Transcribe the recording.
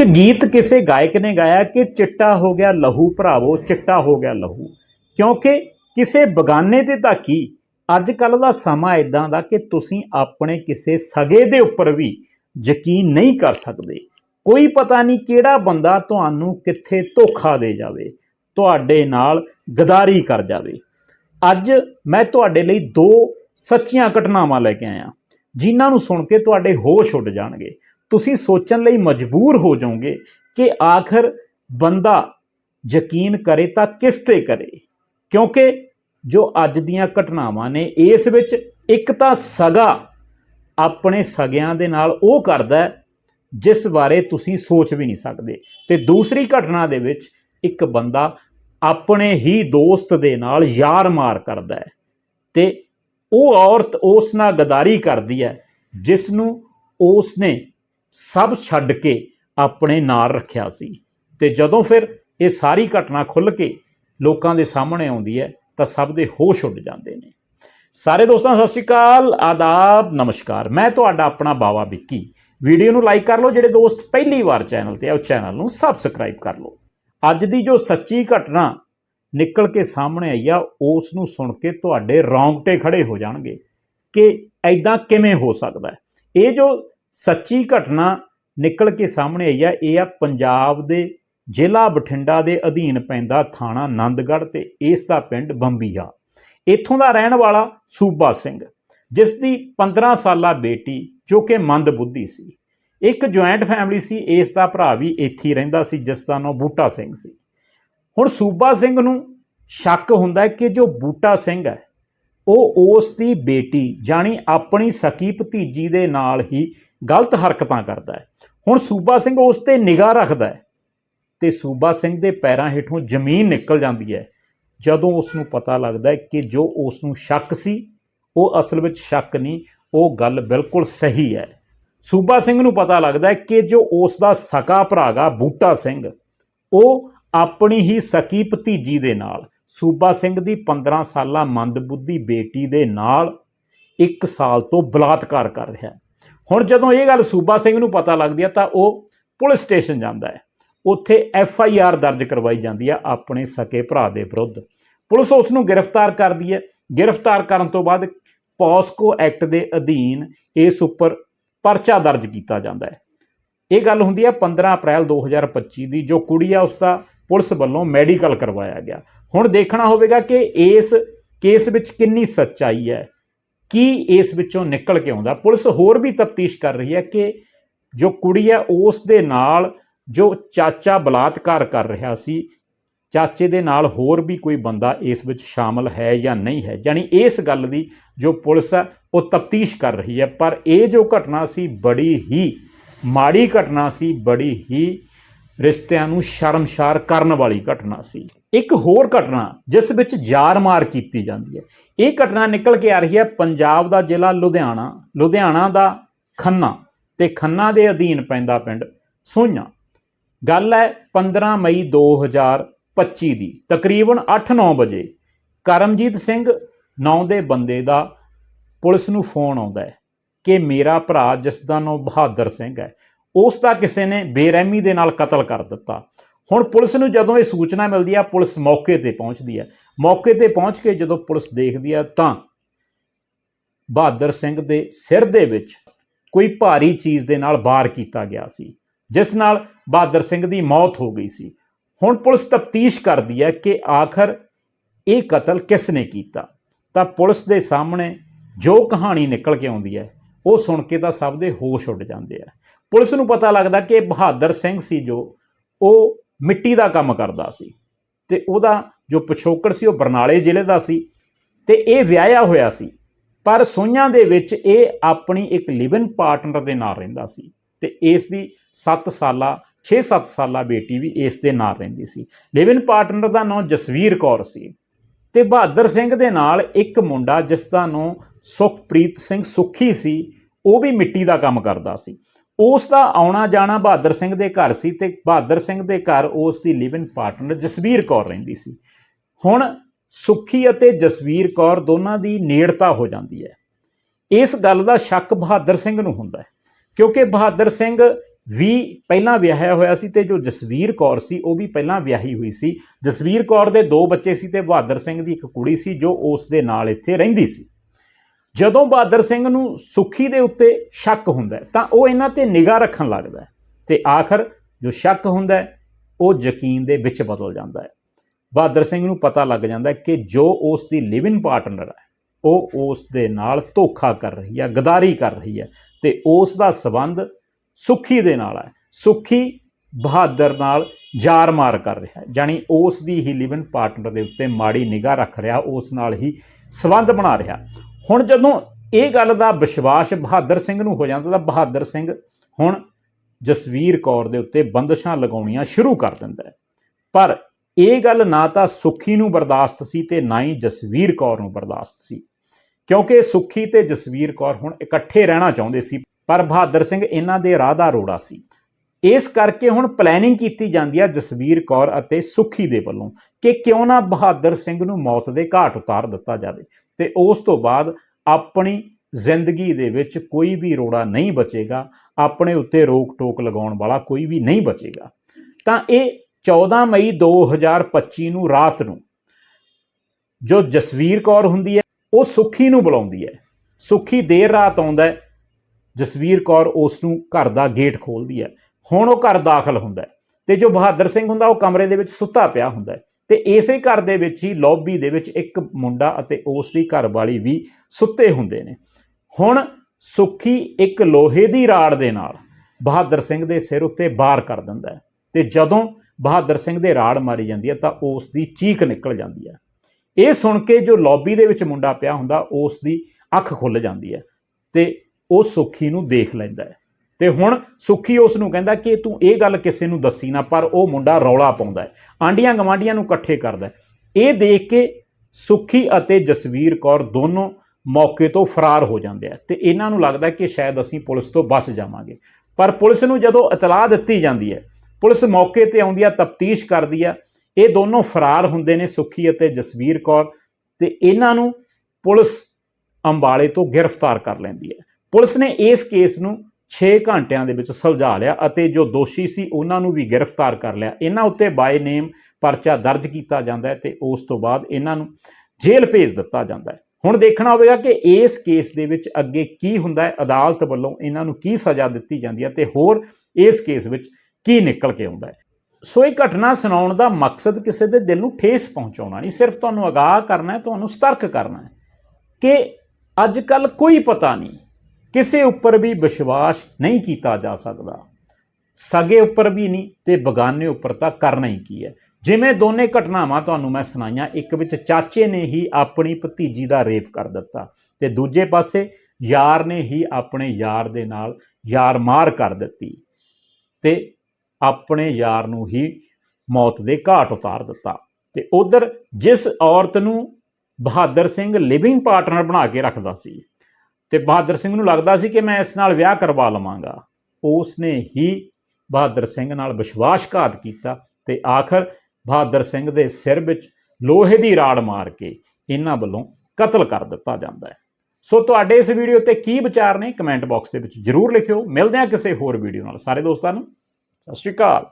ਇੱਕ ਗੀਤ ਕਿਸੇ ਗਾਇਕ ਨੇ ਗਾਇਆ ਕਿ ਚਿੱਟਾ ਹੋ ਗਿਆ ਲਹੂ ਭਰਾਵੋ, ਚਿੱਟਾ ਹੋ ਗਿਆ ਲਹੂ। ਕਿਉਂਕਿ ਕਿਸੇ ਬਗਾਨੇ ਤੇ ਤਾਂ ਕੀ? ਅੱਜ ਕੱਲ ਦਾ ਸਮਾਂ ਇਦਾਂ ਦਾ ਕਿ ਤੁਸੀਂ ਆਪਣੇ ਕਿਸੇ ਸਗੇ ਦੇ ਉੱਪਰ ਵੀ ਯਕੀਨ ਨਹੀਂ ਕਰ ਸਕਦੇ। ਕੋਈ ਪਤਾ ਨਹੀਂ ਕਿਹੜਾ ਬੰਦਾ ਤੁਹਾਨੂੰ ਕਿੱਥੇ ਧੋਖਾ ਦੇ ਜਾਵੇ, ਤੁਹਾਡੇ ਨਾਲ ਗਦਾਰੀ ਕਰ ਜਾਵੇ। ਅੱਜ ਮੈਂ ਤੁਹਾਡੇ ਲਈ ਦੋ ਸੱਚੀਆਂ ਘਟਨਾਵਾਂ ਲੈ ਕੇ ਆਇਆ। ਜਿਨ੍ਹਾਂ ਨੂੰ ਸੁਣ ਕੇ ਤੁਹਾਡੇ ਹੋਸ਼ ਉੱਡ ਜਾਣਗੇ। ਤੁਸੀਂ ਸੋਚਣ ਲਈ ਮਜਬੂਰ ਹੋ ਜਾਓਗੇ ਕਿ ਆਖਰ ਬੰਦਾ ਯਕੀਨ ਕਰੇ ਤਾਂ ਕਿਸ ਤੇ ਕਰੇ? ਕਿਉਂਕਿ ਜੋ ਅੱਜ ਦੀਆਂ ਘਟਨਾਵਾਂ ਨੇ, ਇਸ ਵਿੱਚ ਇੱਕ ਤਾਂ ਸਗਾ ਆਪਣੇ ਸਗਿਆਂ ਦੇ ਨਾਲ ਉਹ ਕਰਦਾ ਜਿਸ ਬਾਰੇ ਤੁਸੀਂ ਸੋਚ ਵੀ ਨਹੀਂ ਸਕਦੇ। ਤੇ ਦੂਸਰੀ ਘਟਨਾ ਦੇ ਵਿੱਚ ਇੱਕ ਬੰਦਾ ਆਪਣੇ ਹੀ ਦੋਸਤ ਦੇ ਨਾਲ ਯਾਰ ਮਾਰ ਕਰਦਾ ਹੈ ਤੇ ਉਹ ਔਰਤ ਉਸ ਨਾਲ ਗਦਾਰੀ ਕਰਦੀ ਹੈ ਜਿਸ ਨੂੰ ਉਸ ਨੇ ਸਭ ਛੱਡ ਕੇ ਆਪਣੇ ਨਾਲ ਰੱਖਿਆ ਸੀ। ਤੇ ਜਦੋਂ ਫਿਰ ਇਹ ਸਾਰੀ ਘਟਨਾ ਖੁੱਲ ਕੇ ਲੋਕਾਂ ਦੇ ਸਾਹਮਣੇ ਆਉਂਦੀ ਹੈ, ਤਾਂ ਸਭ ਦੇ ਹੋਸ਼ ਉੱਡ ਜਾਂਦੇ ਨੇ। ਸਾਰੇ ਦੋਸਤਾਂ, ਸਤਿ ਸ਼੍ਰੀ ਅਕਾਲ, ਆਦਾਬ, ਨਮਸਕਾਰ। ਮੈਂ ਤੁਹਾਡਾ ਆਪਣਾ ਬਾਵਾ ਵਿੱਕੀ। ਵੀਡੀਓ ਨੂੰ ਲਾਈਕ ਕਰ ਲਓ, ਜਿਹੜੇ ਦੋਸਤ ਪਹਿਲੀ ਵਾਰ ਚੈਨਲ ਤੇ ਆ, ਉਹ ਚੈਨਲ ਨੂੰ ਸਬਸਕ੍ਰਾਈਬ ਕਰ ਲਓ। ਅੱਜ ਦੀ ਜੋ ਸੱਚੀ ਘਟਨਾ ਨਿਕਲ ਕੇ ਸਾਹਮਣੇ ਆਈ ਆ, ਉਸ ਨੂੰ ਸੁਣ ਕੇ ਤੁਹਾਡੇ ਰੌਂਗਟੇ ਖੜੇ ਹੋ ਜਾਣਗੇ ਕਿ ਐਦਾਂ ਕਿਵੇਂ ਹੋ ਸਕਦਾ ਹੈ। ਇਹ ਜੋ ਸੱਚੀ ਘਟਨਾ ਨਿਕਲ ਕੇ ਸਾਹਮਣੇ ਆਈ ਆ, ਇਹ ਆ ਪੰਜਾਬ ਦੇ ਜ਼ਿਲ੍ਹਾ ਬਠਿੰਡਾ ਦੇ ਅਧੀਨ ਪੈਂਦਾ ਥਾਣਾ ਆਨੰਦਗੜ੍ਹ ਤੇ ਇਸ ਦਾ ਪਿੰਡ ਬੰਬੀਆ। ਇੱਥੋਂ ਦਾ ਰਹਿਣ ਵਾਲਾ ਸੂਬਾ ਸਿੰਘ, ਜਿਸ ਦੀ 15 ਸਾਲਾ ਬੇਟੀ, ਜੋ ਕਿ ਮੰਦਬੁੱਧੀ ਸੀ। ਇੱਕ ਜੁਆਇੰਟ ਫੈਮਿਲੀ ਸੀ, ਇਸ ਦਾ ਭਰਾ ਵੀ ਇੱਥੇ ਰਹਿੰਦਾ ਸੀ, ਜਿਸ ਦਾ ਨਾਮ ਬੂਟਾ ਸਿੰਘ ਸੀ। ਹੁਣ ਸੂਬਾ ਸਿੰਘ ਨੂੰ ਸ਼ੱਕ ਹੁੰਦਾ ਹੈ ਕਿ ਜੋ ਬੂਟਾ ਸਿੰਘ ਹੈ, ਉਹ ਉਸ ਦੀ ਬੇਟੀ, ਜਾਣੀ ਆਪਣੀ ਸਕੀ ਭਤੀਜੀ ਦੇ ਨਾਲ ਹੀ ਗਲਤ ਹਰਕਤਾਂ ਕਰਦਾ ਹੈ। ਹੁਣ ਸੂਬਾ ਸਿੰਘ ਉਸ ਤੇ ਨਿਗਾਹ ਰੱਖਦਾ ਹੈ ਤੇ ਸੂਬਾ ਸਿੰਘ ਦੇ ਪੈਰਾਂ ਹੇਠੋਂ ਜ਼ਮੀਨ ਨਿਕਲ ਜਾਂਦੀ ਹੈ। ਜਦੋਂ ਉਸ ਨੂੰ ਪਤਾ ਲੱਗਦਾ ਹੈ ਕਿ ਜੋ ਉਸ ਨੂੰ ਸ਼ੱਕ ਸੀ, ਉਹ ਅਸਲ ਵਿੱਚ ਸ਼ੱਕ ਨਹੀਂ, ਉਹ ਗੱਲ ਬਿਲਕੁਲ ਸਹੀ ਹੈ। ਸੂਬਾ ਸਿੰਘ ਨੂੰ ਪਤਾ ਲੱਗਦਾ ਹੈ ਕਿ ਜੋ ਉਸ ਦਾ ਸਕਾ ਭਰਾਗਾ ਬੂਟਾ ਸਿੰਘ, ਉਹ ਆਪਣੀ ਹੀ ਸਕੀ ਭਤੀਜੀ ਦੇ ਨਾਲ, ਸੂਬਾ ਸਿੰਘ ਦੀ 15 ਸਾਲਾ ਮੰਦਬੁੱਧੀ ਬੇਟੀ ਦੇ ਨਾਲ 1 ਸਾਲ ਤੋਂ ਬਲਾਤਕਾਰ ਕਰ ਰਿਹਾ ਹੈ। ਹੁਣ ਜਦੋਂ ਇਹ ਗੱਲ ਸੂਬਾ ਸਿੰਘ ਨੂੰ ਪਤਾ ਲੱਗਦੀ ਹੈ ਤਾਂ ਉਹ ਪੁਲਿਸ ਸਟੇਸ਼ਨ ਜਾਂਦਾ ਹੈ। ਉੱਥੇ ਐਫ ਆਈ ਆਰ ਦਰਜ ਕਰਵਾਈ ਜਾਂਦੀ ਹੈ ਆਪਣੇ ਸਕੇ ਭਰਾ ਦੇ ਵਿਰੁੱਧ। ਪੁਲਿਸ ਉਸ ਨੂੰ ਗ੍ਰਿਫਤਾਰ ਕਰਦੀ ਹੈ। ਗ੍ਰਿਫਤਾਰ ਕਰਨ ਤੋਂ ਬਾਅਦ ਪੋਸਕੋ ਐਕਟ ਦੇ ਅਧੀਨ ਇਸ ਉੱਪਰ ਪਰਚਾ ਦਰਜ ਕੀਤਾ ਜਾਂਦਾ ਹੈ। ਇਹ ਗੱਲ ਹੁੰਦੀ ਹੈ 15 ਅਪ੍ਰੈਲ 2025 ਦੀ, ਜੋ ਕੁੜੀ ਆ ਉਸ ਦਾ ਪੁਲਿਸ ਵੱਲੋਂ ਮੈਡੀਕਲ ਕਰਵਾਇਆ ਗਿਆ। ਹੁਣ ਦੇਖਣਾ ਹੋਵੇਗਾ ਕਿ ਇਸ ਕੇਸ ਵਿੱਚ ਕਿੰਨੀ ਸੱਚਾਈ ਹੈ। ਕੀ ਇਸ ਵਿੱਚੋਂ ਨਿਕਲ ਕੇ ਆਉਂਦਾ? ਪੁਲਿਸ ਹੋਰ ਵੀ ਤਫਤੀਸ਼ ਕਰ ਰਹੀ ਹੈ ਕਿ ਜੋ ਕੁੜੀ ਹੈ, ਉਸ ਦੇ ਨਾਲ ਜੋ ਚਾਚਾ ਬਲਾਤਕਾਰ ਕਰ ਰਿਹਾ ਸੀ, ਚਾਚੇ ਦੇ ਨਾਲ ਹੋਰ ਵੀ ਕੋਈ ਬੰਦਾ ਇਸ ਵਿੱਚ ਸ਼ਾਮਲ ਹੈ ਜਾਂ ਨਹੀਂ ਹੈ? ਯਾਨੀ ਇਸ ਗੱਲ ਦੀ ਜੋ ਪੁਲਿਸ ਹੈ, ਉਹ ਤਫਤੀਸ਼ ਕਰ ਰਹੀ ਹੈ। ਪਰ ਇਹ ਜੋ ਘਟਨਾ ਸੀ, ਬੜੀ ਹੀ ਮਾੜੀ ਘਟਨਾ ਸੀ, ਬੜੀ ਹੀ ਰਿਸ਼ਤਿਆਂ ਨੂੰ ਸ਼ਰਮਸ਼ਾਰ ਕਰਨ ਵਾਲੀ ਘਟਨਾ ਸੀ। ਇੱਕ ਹੋਰ ਘਟਨਾ, ਜਿਸ ਵਿੱਚ ਜਾਰ ਮਾਰ ਕੀਤੀ ਜਾਂਦੀ ਹੈ। ਇਹ ਘਟਨਾ ਨਿਕਲ ਕੇ ਆ ਰਹੀ ਹੈ ਪੰਜਾਬ ਦਾ ਜ਼ਿਲ੍ਹਾ ਲੁਧਿਆਣਾ। ਲੁਧਿਆਣਾ ਦਾ ਖੰਨਾ ਤੇ ਖੰਨਾ ਦੇ ਅਧੀਨ ਪੈਂਦਾ ਪਿੰਡ ਸੋਈਆਂ। ਗੱਲ ਹੈ 15 ਮਈ 2025 ਦੀ, ਤਕਰੀਬਨ 8-9 ਵਜੇ। ਕਰਮਜੀਤ ਸਿੰਘ ਨਾਂ ਦੇ ਬੰਦੇ ਦਾ ਪੁਲਿਸ ਨੂੰ ਫੋਨ ਆਉਂਦਾ ਹੈ ਕਿ ਮੇਰਾ ਭਰਾ, ਜਿਸ ਦਾ ਨਾਮ ਬਹਾਦਰ ਸਿੰਘ ਹੈ ਉਸ ਦਾ ਕਿਸੇ ਨੇ ਬੇਰਹਿਮੀ ਦੇ ਨਾਲ ਕਤਲ ਕਰ ਦਿੱਤਾ। ਹੁਣ ਪੁਲਿਸ ਨੂੰ ਜਦੋਂ ਇਹ ਸੂਚਨਾ ਮਿਲਦੀ ਹੈ ਪੁਲਿਸ ਮੌਕੇ ਤੇ ਪਹੁੰਚਦੀ ਹੈ ਮੌਕੇ ਤੇ ਪਹੁੰਚ ਕੇ ਜਦੋਂ ਪੁਲਿਸ ਦੇਖਦੀ ਹੈ ਤਾਂ ਬਹਾਦਰ ਸਿੰਘ ਦੇ ਸਿਰ ਦੇ ਵਿੱਚ ਕੋਈ ਭਾਰੀ ਚੀਜ਼ ਦੇ ਨਾਲ ਵਾਰ ਕੀਤਾ ਗਿਆ ਸੀ, ਜਿਸ ਨਾਲ ਬਹਾਦਰ ਸਿੰਘ ਦੀ ਮੌਤ ਹੋ ਗਈ ਸੀ। ਹੁਣ ਪੁਲਿਸ ਤਫਤੀਸ਼ ਕਰਦੀ ਹੈ ਕਿ ਆਖਰ ਇਹ ਕਤਲ ਕਿਸ ਨੇ ਕੀਤਾ? ਤਾਂ ਪੁਲਿਸ ਦੇ ਸਾਹਮਣੇ ਜੋ ਕਹਾਣੀ ਨਿਕਲ ਕੇ ਆਉਂਦੀ ਹੈ ਉਹ ਸੁਣ ਕੇ ਤਾਂ ਸਭ ਦੇ ਹੋਸ਼ ਉੱਡ ਜਾਂਦੇ ਆ। ਪੁਲਿਸ ਨੂੰ ਪਤਾ ਲੱਗਦਾ ਕਿ ਬਹਾਦਰ ਸਿੰਘ ਸੀ ਜੋ, ਉਹ ਮਿੱਟੀ ਦਾ ਕੰਮ ਕਰਦਾ ਸੀ ਤੇ ਉਹਦਾ ਜੋ ਪਿਛੋਕੜ ਸੀ ਉਹ ਬਰਨਾਲੇ ਜ਼ਿਲ੍ਹੇ ਦਾ ਸੀ ਤੇ ਇਹ ਵਿਆਹਿਆ ਹੋਇਆ ਸੀ। ਪਰ ਸੋਈਆਂ ਦੇ ਵਿੱਚ ਇਹ ਆਪਣੀ ਇੱਕ ਲਿਵਨ ਪਾਰਟਨਰ ਦੇ ਨਾਲ ਰਹਿੰਦਾ ਸੀ ਤੇ ਇਸ ਦੀ 7 ਸਾਲਾ 6-7 ਸਾਲਾ ਬੇਟੀ ਵੀ ਇਸ ਦੇ ਨਾਲ ਰਹਿੰਦੀ ਸੀ। ਲਿਵਨ ਪਾਰਟਨਰ ਦਾ ਨਾਮ ਜਸਵੀਰ ਕੌਰ ਸੀ ਤੇ ਬਹਾਦਰ ਸਿੰਘ ਦੇ ਨਾਲ ਇੱਕ ਮੁੰਡਾ ਜਿਸ ਦਾ ਨਾਮ ਸੁਖਪ੍ਰੀਤ ਸਿੰਘ ਸੁਖੀ ਸੀ, ਉਹ ਵੀ ਮਿੱਟੀ ਦਾ ਕੰਮ ਕਰਦਾ ਸੀ। ਉਸ ਦਾ ਆਉਣਾ ਜਾਣਾ ਬਹਾਦਰ ਸਿੰਘ ਦੇ ਘਰ ਸੀ ਤੇ ਬਹਾਦਰ ਸਿੰਘ ਦੇ ਘਰ ਉਸ ਦੀ live in partner Jasvir Kaur ਰਹਿੰਦੀ ਸੀ। ਹੁਣ ਸੁਖੀ ਅਤੇ ਜਸਵੀਰ ਕੌਰ ਦੋਨਾਂ ਦੀ ਨੇੜਤਾ ਹੋ ਜਾਂਦੀ ਹੈ। ਇਸ ਗੱਲ ਦਾ ਸ਼ੱਕ ਬਹਾਦਰ ਸਿੰਘ ਨੂੰ ਹੁੰਦਾ ਹੈ, ਕਿਉਂਕਿ ਬਹਾਦਰ ਸਿੰਘ ਵੀ ਪਹਿਲਾਂ ਵਿਆਹਿਆ ਹੋਇਆ ਸੀ ਤੇ ਜੋ ਜਸਵੀਰ ਕੌਰ ਸੀ, ਉਹ ਵੀ ਪਹਿਲਾਂ ਵਿਆਹੀ ਹੋਈ ਸੀ। ਜਸਵੀਰ ਕੌਰ ਦੇ ਦੋ ਬੱਚੇ ਸੀ ਤੇ ਬਹਾਦਰ ਸਿੰਘ ਦੀ ਇੱਕ ਕੁੜੀ ਸੀ ਜੋ ਉਸ ਦੇ ਨਾਲ ਇੱਥੇ ਰਹਿੰਦੀ ਸੀ। ਜਦੋਂ ਬਹਾਦਰ ਸਿੰਘ ਨੂੰ ਸੁੱਖੀ ਦੇ ਉੱਤੇ ਸ਼ੱਕ ਹੁੰਦਾ ਤਾਂ ਉਹ ਇਹਨਾਂ ਤੇ ਨਿਗਾਹ ਰੱਖਣ ਲੱਗਦਾ ਹੈ ਤੇ ਆਖਰ ਜੋ ਸ਼ੱਕ ਹੁੰਦਾ ਉਹ ਯਕੀਨ ਦੇ ਵਿੱਚ ਬਦਲ ਜਾਂਦਾ ਹੈ। ਬਹਾਦਰ ਸਿੰਘ ਨੂੰ ਪਤਾ ਲੱਗ ਜਾਂਦਾ ਕਿ ਜੋ ਉਸ ਦੀ ਲਿਵਿੰਗ ਪਾਰਟਨਰ ਹੈ, ਉਹ ਉਸ ਦੇ ਨਾਲ ਧੋਖਾ ਕਰ ਰਹੀ ਹੈ, ਗਦਾਰੀ ਕਰ ਰਹੀ ਹੈ ਤੇ ਉਸ ਦਾ ਸਬੰਧ ਸੁੱਖੀ ਦੇ ਨਾਲ ਹੈ। ਸੁੱਖੀ ਬਹਾਦਰ ਨਾਲ ਜਾਰ ਮਾਰ ਕਰ ਰਿਹਾ ਹੈ ਜਾਨੀ ਉਸ ਦੀ ਹੀ ਲਿਵਿੰਗ ਪਾਰਟਨਰ ਦੇ ਉੱਤੇ ਮਾੜੀ ਨਿਗਾਹ ਰੱਖ ਰਿਹਾ, ਉਸ ਨਾਲ ਹੀ ਸਬੰਧ ਬਣਾ ਰਿਹਾ। ਹੁਣ ਜਦੋਂ ਇਹ ਗੱਲ ਦਾ ਵਿਸ਼ਵਾਸ ਬਹਾਦਰ ਸਿੰਘ ਨੂੰ ਹੋ ਜਾਂਦਾ ਤਾਂ ਬਹਾਦਰ ਸਿੰਘ ਹੁਣ ਜਸਵੀਰ ਕੌਰ ਦੇ ਉੱਤੇ ਬੰਦਸ਼ਾਂ ਲਗਾਉਣੀਆਂ ਸ਼ੁਰੂ ਕਰ ਦਿੰਦਾ ਹੈ। ਪਰ ਇਹ ਗੱਲ ਨਾ ਤਾਂ ਸੁੱਖੀ ਨੂੰ ਬਰਦਾਸ਼ਤ ਸੀ ਤੇ ਨਾ ਹੀ ਜਸਵੀਰ ਕੌਰ ਨੂੰ ਬਰਦਾਸ਼ਤ ਸੀ। ਕਿਉਂਕਿ ਸੁੱਖੀ ਤੇ ਜਸਵੀਰ ਕੌਰ ਹੁਣ ਇਕੱਠੇ ਰਹਿਣਾ ਚਾਹੁੰਦੇ ਸੀ, ਪਰ ਬਹਾਦਰ ਸਿੰਘ ਇਹਨਾਂ ਦੇ ਰਾਹ ਦਾ ਰੋੜਾ ਸੀ। ਇਸ ਕਰਕੇ ਹੁਣ ਪਲੈਨਿੰਗ ਕੀਤੀ ਜਾਂਦੀ ਹੈ ਜਸਵੀਰ ਕੌਰ ਅਤੇ ਸੁੱਖੀ ਦੇ ਵੱਲੋਂ ਕਿ ਕਿਉਂ ਨਾ ਬਹਾਦਰ ਸਿੰਘ ਨੂੰ ਮੌਤ ਦੇ ਘਾਟ ਉਤਾਰ ਦਿੱਤਾ ਜਾਵੇ। ਤੇ ਉਸ ਤੋਂ ਬਾਅਦ ਆਪਣੀ ਜ਼ਿੰਦਗੀ ਦੇ ਵਿੱਚ ਕੋਈ ਵੀ ਰੋੜਾ ਨਹੀਂ ਬਚੇਗਾ, ਆਪਣੇ ਉੱਤੇ ਰੋਕ ਟੋਕ ਲਗਾਉਣ ਵਾਲਾ ਕੋਈ ਵੀ ਨਹੀਂ ਬਚੇਗਾ। ਤਾਂ ਇਹ 14 ਮਈ 2025 ਨੂੰ ਰਾਤ ਨੂੰ ਜੋ ਜਸਵੀਰ ਕੌਰ ਹੁੰਦੀ ਹੈ, ਉਹ ਸੁੱਖੀ ਨੂੰ ਬੁਲਾਉਂਦੀ ਹੈ। ਸੁੱਖੀ ਦੇਰ ਰਾਤ ਆਉਂਦਾ ਹੈ, ਜਸਵੀਰ ਕੌਰ ਉਸ ਨੂੰ ਘਰ ਦਾ ਗੇਟ ਖੋਲਦੀ ਹੈ। ਹੁਣ ਉਹ ਘਰ ਦਾਖਲ ਹੁੰਦਾ ਹੈ ਤੇ ਜੋ ਬਹਾਦਰ ਸਿੰਘ ਹੁੰਦਾ, ਉਹ ਕਮਰੇ ਦੇ ਵਿੱਚ ਸੁੱਤਾ ਪਿਆ ਹੁੰਦਾ ਹੈ। ਤੇ ਇਸੇ ਘਰ ਦੇ ਵਿੱਚ ਹੀ ਲੌਬੀ ਦੇ ਵਿੱਚ ਇੱਕ ਮੁੰਡਾ ਅਤੇ ਉਸ ਦੀ ਘਰਵਾਲੀ ਵੀ ਸੁੱਤੇ ਹੁੰਦੇ ਨੇ। ਹੁਣ ਸੁੱਖੀ ਇੱਕ ਲੋਹੇ ਦੀ ਰਾੜ ਦੇ ਨਾਲ ਬਹਾਦਰ ਸਿੰਘ ਦੇ ਸਿਰ ਉੱਤੇ ਬਾਰ ਕਰ ਦਿੰਦਾ ਹੈ ਤੇ ਜਦੋਂ ਬਹਾਦਰ ਸਿੰਘ ਦੇ ਰਾੜ ਮਾਰੀ ਜਾਂਦੀ ਹੈ ਤਾਂ ਉਸ ਦੀ ਚੀਕ ਨਿਕਲ ਜਾਂਦੀ ਹੈ। ਇਹ ਸੁਣ ਕੇ ਜੋ ਲੌਬੀ ਦੇ ਵਿੱਚ ਮੁੰਡਾ ਪਿਆ ਹੁੰਦਾ, ਉਸ ਦੀ ਅੱਖ ਖੁੱਲ ਜਾਂਦੀ ਹੈ ਤੇ ਉਹ ਸੁੱਖੀ ਨੂੰ ਦੇਖ ਲੈਂਦਾ ਹੈ। ਤੇ ਹੁਣ ਸੁੱਖੀ ਉਸ ਨੂੰ ਕਹਿੰਦਾ ਕਿ ਤੂੰ ਇਹ ਗੱਲ ਕਿਸੇ ਨੂੰ ਦੱਸੀ ਨਾ, ਪਰ ਉਹ ਮੁੰਡਾ ਰੌਲਾ ਪਾਉਂਦਾ ਹੈ ਆਂਡੀਆਂ ਗਵਾਂਡੀਆਂ ਨੂੰ ਇਕੱਠੇ ਕਰਦਾ ਇਹ ਦੇਖ ਕੇ ਸੁੱਖੀ ਅਤੇ ਜਸਵੀਰ ਕੌਰ ਦੋਨੋਂ ਮੌਕੇ ਤੋਂ ਫਰਾਰ ਹੋ ਜਾਂਦੇ ਆ ਤੇ ਇਹਨਾਂ ਨੂੰ ਲੱਗਦਾ ਕਿ ਸ਼ਾਇਦ ਅਸੀਂ ਪੁਲਿਸ ਤੋਂ ਬਚ ਜਾਵਾਂਗੇ। ਪਰ ਪੁਲਿਸ ਨੂੰ ਜਦੋਂ ਇਤਲਾਹ ਦਿੱਤੀ ਜਾਂਦੀ ਹੈ, ਪੁਲਿਸ ਮੌਕੇ ਤੇ ਆਉਂਦੀ ਆ, ਤਫਤੀਸ਼ ਕਰਦੀ ਆ, ਇਹ ਦੋਨੋਂ ਫਰਾਰ ਹੁੰਦੇ ਨੇ ਸੁੱਖੀ ਅਤੇ ਜਸਵੀਰ ਕੌਰ ਤੇ ਇਹਨਾਂ ਨੂੰ ਪੁਲਿਸ ਅੰਬਾਲੇ ਤੋਂ ਗ੍ਰਿਫਤਾਰ ਕਰ ਲੈਂਦੀ ਹੈ। ਪੁਲਿਸ ਨੇ ਇਸ ਕੇਸ ਨੂੰ 6 ਘੰਟਿਆਂ ਦੇ ਵਿੱਚ ਸੁਲਝਾ ਲਿਆ ਅਤੇ ਜੋ ਦੋਸ਼ੀ ਸੀ ਉਹਨਾਂ ਨੂੰ ਵੀ ਗ੍ਰਿਫਤਾਰ ਕਰ ਲਿਆ। ਇਹਨਾਂ ਉੱਤੇ ਬਾਏ ਨੇਮ ਪਰਚਾ ਦਰਜ ਕੀਤਾ ਜਾਂਦਾ ਹੈ ਤੇ ਉਸ ਤੋਂ ਬਾਅਦ ਇਹਨਾਂ ਨੂੰ ਜੇਲ੍ਹ ਭੇਜ ਦਿੱਤਾ ਜਾਂਦਾ ਹੈ। ਹੁਣ ਦੇਖਣਾ ਹੋਵੇਗਾ ਕਿ ਇਸ ਕੇਸ ਦੇ ਵਿੱਚ ਅੱਗੇ ਕੀ ਹੁੰਦਾ ਹੈ, ਅਦਾਲਤ ਵੱਲੋਂ ਇਹਨਾਂ ਨੂੰ ਕੀ ਸਜ਼ਾ ਦਿੱਤੀ ਜਾਂਦੀ ਹੈ ਤੇ ਹੋਰ ਇਸ ਕੇਸ ਵਿੱਚ ਕੀ ਨਿਕਲ ਕੇ ਆਉਂਦਾ ਹੈ। ਸੋ ਇਹ ਘਟਨਾ ਸੁਣਾਉਣ ਦਾ ਮਕਸਦ ਕਿਸੇ ਦੇ ਦਿਲ ਨੂੰ ਠੇਸ ਪਹੁੰਚਾਉਣਾ ਨਹੀਂ, ਸਿਰਫ ਤੁਹਾਨੂੰ ਅਗਾਹ ਕਰਨਾ ਹੈ, ਤੁਹਾਨੂੰ ਸਤਰਕ ਕਰਨਾ ਹੈ ਕਿ ਅੱਜ ਕੱਲ ਕੋਈ ਪਤਾ ਨਹੀਂ ਕਿਸੇ ਉੱਪਰ ਵੀ ਵਿਸ਼ਵਾਸ ਨਹੀਂ ਕੀਤਾ ਜਾ ਸਕਦਾ। ਸਗੇ ਉੱਪਰ ਵੀ ਨਹੀਂ ਤੇ ਬਗਾਨੇ ਉੱਪਰ ਤਾਂ ਕਰਨਾ ਹੀ ਕੀ ਹੈ। ਜਿਵੇਂ ਦੋਨੇ ਘਟਨਾਵਾਂ ਤੁਹਾਨੂੰ ਮੈਂ ਸੁਣਾਈਆਂ, ਇੱਕ ਵਿੱਚ ਚਾਚੇ ਨੇ ਹੀ ਆਪਣੀ ਭਤੀਜੀ ਦਾ ਰੇਪ ਕਰ ਦਿੱਤਾ ਤੇ ਦੂਜੇ ਪਾਸੇ ਯਾਰ ਨੇ ਹੀ ਆਪਣੇ ਯਾਰ ਦੇ ਨਾਲ ਯਾਰ ਮਾਰ ਕਰ ਦਿੱਤੀ ਤੇ ਆਪਣੇ ਯਾਰ ਨੂੰ ਹੀ ਮੌਤ ਦੇ ਘਾਟ ਉਤਾਰ ਦਿੱਤਾ। ਤੇ ਉਧਰ ਜਿਸ ਔਰਤ ਨੂੰ ਬਹਾਦਰ ਸਿੰਘ ਲਿਵਿੰਗ ਪਾਰਟਨਰ ਬਣਾ ਕੇ ਰੱਖਦਾ ਸੀ ਤੇ ਬਹਾਦਰ ਸਿੰਘ ਨੂੰ ਲੱਗਦਾ ਸੀ ਕਿ ਮੈਂ ਇਸ ਨਾਲ ਵਿਆਹ ਕਰਵਾ ਲਵਾਂਗਾ। ਉਸ ਨੇ ਹੀ ਬਹਾਦਰ ਸਿੰਘ ਨਾਲ ਵਿਸ਼ਵਾਸਘਾਤ ਕੀਤਾ ਤੇ ਆਖਰ ਬਹਾਦਰ ਸਿੰਘ ਦੇ ਸਿਰ ਵਿੱਚ ਲੋਹੇ ਦੀ ਰਾੜ ਮਾਰ ਕੇ ਇਹਨਾਂ ਵੱਲੋਂ ਕਤਲ ਕਰ ਦਿੱਤਾ ਜਾਂਦਾ ਹੈ। ਸੋ ਤੁਹਾਡੇ ਇਸ ਵੀਡੀਓ ਤੇ ਕੀ ਵਿਚਾਰ ਨੇ ਕਮੈਂਟ ਬਾਕਸ ਦੇ ਵਿੱਚ ਜਰੂਰ ਲਿਖਿਓ। ਮਿਲਦੇ ਹਾਂ ਕਿਸੇ ਹੋਰ ਵੀਡੀਓ ਨਾਲ। ਸਾਰੇ ਦੋਸਤਾਂ ਨੂੰ ਸਤਿ ਸ਼੍ਰੀ ਅਕਾਲ।